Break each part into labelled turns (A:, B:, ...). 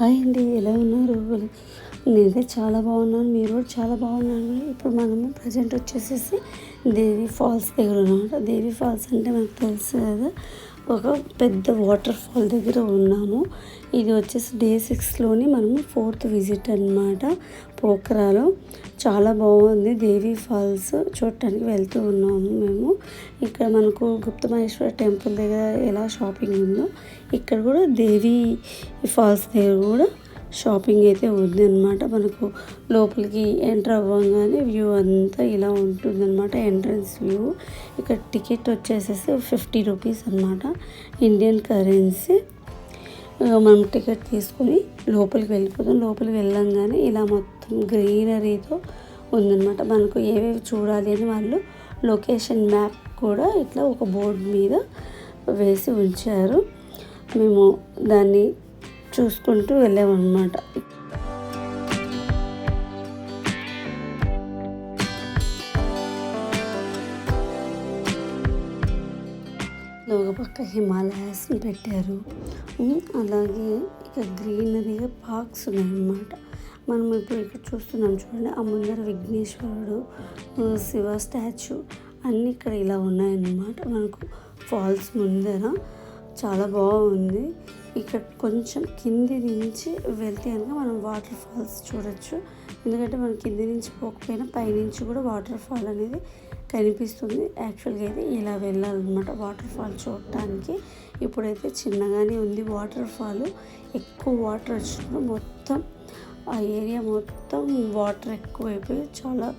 A: Hi అండి ఎలా ఉన్నారు? నేనైతే చాలా బాగున్నాను మీరు కూడా చాలా బాగున్నాను ఇప్పుడు మనము ప్రజెంట్ వచ్చేసేసి దేవి ఫాల్స్ దగ్గర ఉన్నామాట దేవి ఫాల్స్ అంటే మనకు తెలుసు కదా. ఒక పెద్ద వాటర్ ఫాల్ దగ్గర ఉన్నాము ఇది వచ్చేసి డే సిక్స్లోని మనము ఫోర్త్ విజిట్ అనమాట పోఖరాలో చాలా బాగుంది దేవి ఫాల్స్ చూడటానికి వెళ్తూ ఉన్నాము మేము. ఇక్కడ మనకు గుప్తమహేశ్వర టెంపుల్ దగ్గర ఎలా షాపింగ్ ఉందో ఇక్కడ కూడా దేవి ఫాల్స్ దగ్గర కూడా షాపింగ్ అయితే ఉంది అనమాట మనకు లోపలికి ఎంటర్ అవ్వగానే వ్యూ అంతా ఇలా ఉంటుంది అనమాట ఎంట్రన్స్ వ్యూ. ఇక్కడ టికెట్ వచ్చేసేసి ఫిఫ్టీ రూపీస్ అనమాట ఇండియన్ కరెన్సీ. మనం టికెట్ తీసుకొని లోపలికి వెళ్ళిపోతాం లోపలికి వెళ్ళంగానే ఇలా మొత్తం గ్రీనరీతో ఉందన్నమాట. మనకు ఏవేవి చూడాలి అని వాళ్ళు లొకేషన్ మ్యాప్ కూడా ఇట్లా ఒక బోర్డు మీద వేసి ఉంచారు. మేము దాన్ని చూసుకుంటూ వెళ్ళామన్నమాట. ఒక పక్క హిమాలయాస్ని పెట్టారు. అలాగే ఇక గ్రీనరీగా పార్క్స్ ఉన్నాయన్నమాట. మనం ఇప్పుడు ఇక్కడ చూస్తున్నాం చూడండి ఆ ముందర విఘ్నేశ్వరుడు శివ స్టాచ్యూ అన్నీ ఇక్కడ ఇలా ఉన్నాయన్నమాట. మనకు ఫాల్స్ ముందర చాలా బాగుంది. ఇక్కడ కొంచెం కింది నుంచి వెళ్తే కనుక మనం వాటర్ ఫాల్స్ చూడొచ్చు. ఎందుకంటే మనం కింది నుంచి పోకపోయినా పైనుంచి కూడా వాటర్ ఫాల్ అనేది కనిపిస్తుంది. యాక్చువల్గా అయితే ఇలా వెళ్ళాలన్నమాట వాటర్ ఫాల్ చూడటానికి. ఇప్పుడైతే చిన్నగానే ఉంది వాటర్ ఫాల్. ఎక్కువ వాటర్ వచ్చినప్పుడు మొత్తం ఆ ఏరియా మొత్తం వాటర్ ఎక్కువైపోయి చాలా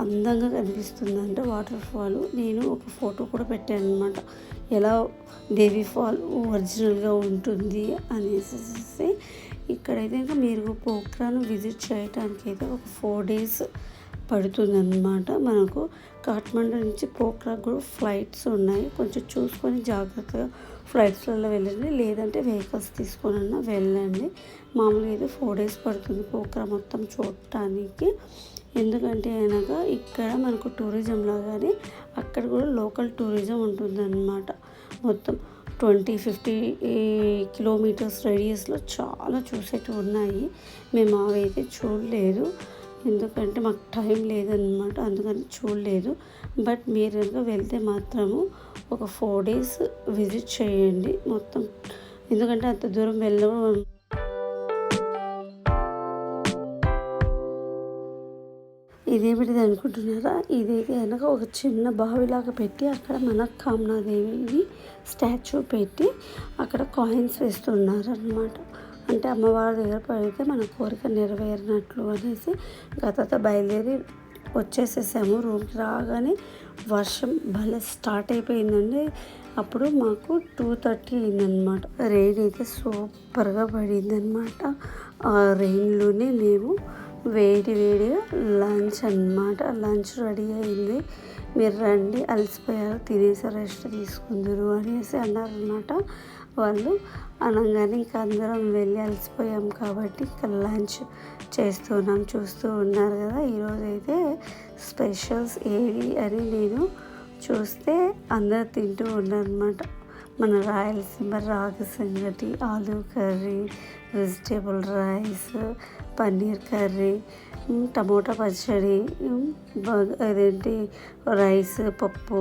A: అందంగా కనిపిస్తుంది అంటే వాటర్ ఫాల్. నేను ఒక ఫోటో కూడా పెట్టాను అనమాట ఎలా బేబీ ఫాల్ ఒరిజినల్గా ఉంటుంది అనేసి ఇక్కడైతే ఇంకా మీరు పోఖ్రాను విజిట్ చేయడానికి అయితే ఒక ఫోర్ డేస్ పడుతుందన్నమాట. మనకు కాఠ్మండు నుంచి పోఖ్రా కూడా ఫ్లైట్స్ ఉన్నాయి. కొంచెం చూసుకొని జాగ్రత్తగా ఫ్లైట్స్లలో వెళ్ళండి. లేదంటే వెహికల్స్ తీసుకొని వెళ్ళండి. మామూలుగా అయితే ఫోర్ డేస్ పడుతుంది పోఖ్రా మొత్తం చూడటానికి. ఎందుకంటే అనగా ఇక్కడ మనకు టూరిజం లాగానే అక్కడ కూడా లోకల్ టూరిజం ఉంటుందన్నమాట. మొత్తం ట్వంటీ ఫిఫ్టీ కిలోమీటర్స్ రేడియస్లో చాలా చూసేటివి ఉన్నాయి. మేము అవి అయితే చూడలేదు. ఎందుకంటే మాకు టైం లేదనమాట అందుకని చూడలేదు. బట్ మీరు కనుక వెళ్తే మాత్రము ఒక ఫోర్ డేస్ విజిట్ చేయండి మొత్తం. ఎందుకంటే అంత దూరం వెళ్ళడం ఇదేమిటిది అనుకుంటున్నారా? ఇదైతే కనుక ఒక చిన్న బావిలాగా పెట్టి అక్కడ మన కామనాదేవిని స్టాచ్యూ పెట్టి అక్కడ కాయిన్స్ వేస్తున్నారు అనమాట అంటే అమ్మవారి దగ్గర పడితే మన కోరిక నెరవేరినట్లు అనేసి గతతో బయలుదేరి వచ్చేసేసాము. రూమ్కి రాగానే వర్షం భలే స్టార్ట్ అయిపోయిందండి. అప్పుడు మాకు టూ థర్టీ అయిందనమాట రెయిన్ అయితే సూపర్గా పడిందనమాట ఆ రెయిన్లోనే మేము వేడి వేడిగా లంచ్ అనమాట లంచ్ రెడీ అయింది. మీరు రండి అలసిపోయారు తినేసి రెస్ట్ తీసుకుందరు అనేసి అన్నారనమాట వాళ్ళు అనగానే ఇంకా అందరం వెళ్ళి అలసిపోయాం కాబట్టి ఇంకా లంచ్ చేస్తున్నాం చూస్తూ ఉన్నారు కదా. ఈరోజు అయితే స్పెషల్స్ ఏవి అని నేను చూస్తే అందరు తింటూ ఉన్నారనమాట మన Rayalaseema ragi sangati aloo curry vegetable rice paneer curry tomato pachadi అదేంటి రైస్ పప్పు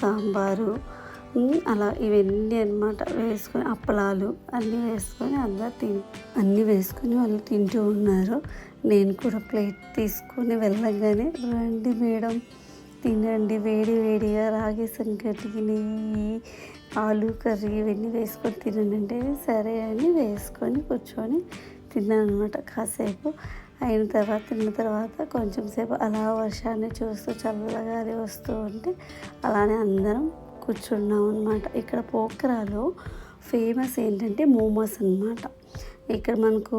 A: సాంబారు అలా ఇవన్నీ అనమాట వేసుకొని అప్పలాలు అన్నీ వేసుకొని అందరు తిన్ అన్నీ వేసుకొని వాళ్ళు తింటూ ఉన్నారు. నేను కూడా ప్లేట్ తీసుకొని వెళ్ళగానే రండి మేడం తినండి వేడి వేడిగా రాగి సంకటికి నెయ్యి ఆలు కర్రీ ఇవన్నీ వేసుకొని తినండి అంటే సరే అని వేసుకొని కూర్చొని తిన్నాను అనమాట కాసేపు. అయిన తర్వాత తిన్న తర్వాత కొంచెం సేపు అలా వర్షాన్ని చూస్తూ చల్లగాలి వస్తూ ఉంటే అలానే అందరం కూర్చున్నాం అనమాట ఇక్కడ పోఖరాలో ఫేమస్ ఏంటంటే మోమోస్ అనమాట ఇక్కడ మనకు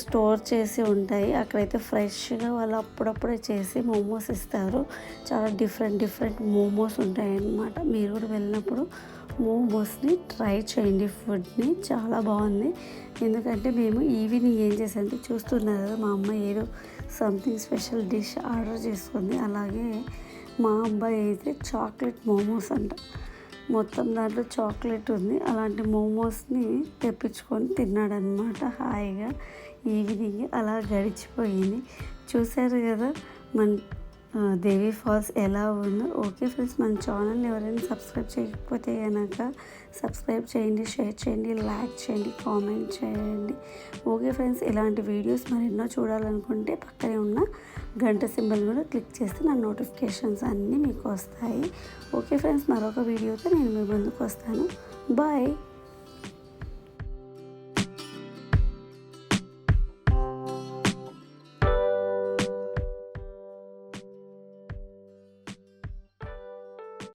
A: స్టోర్ చేసి ఉంటాయి. అక్కడైతే ఫ్రెష్గా వాళ్ళు అప్పుడప్పుడే చేసి మోమోస్ ఇస్తారు. చాలా డిఫరెంట్ డిఫరెంట్ మోమోస్ ఉంటాయి అన్నమాట. మీరు కూడా వెళ్ళినప్పుడు మోమోస్ని ట్రై చేయండి. ఫుడ్ని చాలా బాగుంది. ఎందుకంటే మేము ఈవినింగ్ ఏం చేసామంటే చూస్తున్నారు కదా మా అమ్మ ఏదో సంథింగ్ స్పెషల్ డిష్ ఆర్డర్ చేసుకుంది. అలాగే మా అబ్బాయి అయితే చాక్లెట్ మోమోస్ అంట. మొత్తం దాంట్లో చాక్లెట్ ఉంది. అలాంటి మోమోస్ని తెప్పించుకొని తిన్నాడనమాట హాయిగా ఈవినింగ్ అలా గడిచిపోయింది. చూశారు కదా మన దేవి ఫాల్స్ ఎలా ఉందో. ఓకే ఫ్రెండ్స్ మన ఛానల్ ఎవరైనా సబ్స్క్రైబ్ చేయకపోతే కనుక సబ్స్క్రైబ్ చేయండి షేర్ చేయండి లైక్ చేయండి కామెంట్ చేయండి. ఓకే ఫ్రెండ్స్ ఇలాంటి వీడియోస్ మరెన్నో చూడాలనుకుంటే పక్కనే ఉన్న గంట సింబల్ కూడా క్లిక్ చేస్తే నా నోటిఫికేషన్స్ అన్నీ మీకు వస్తాయి. ఓకే ఫ్రెండ్స్ మరొక వీడియోతో నేను మీ ముందుకు వస్తాను. బాయ్.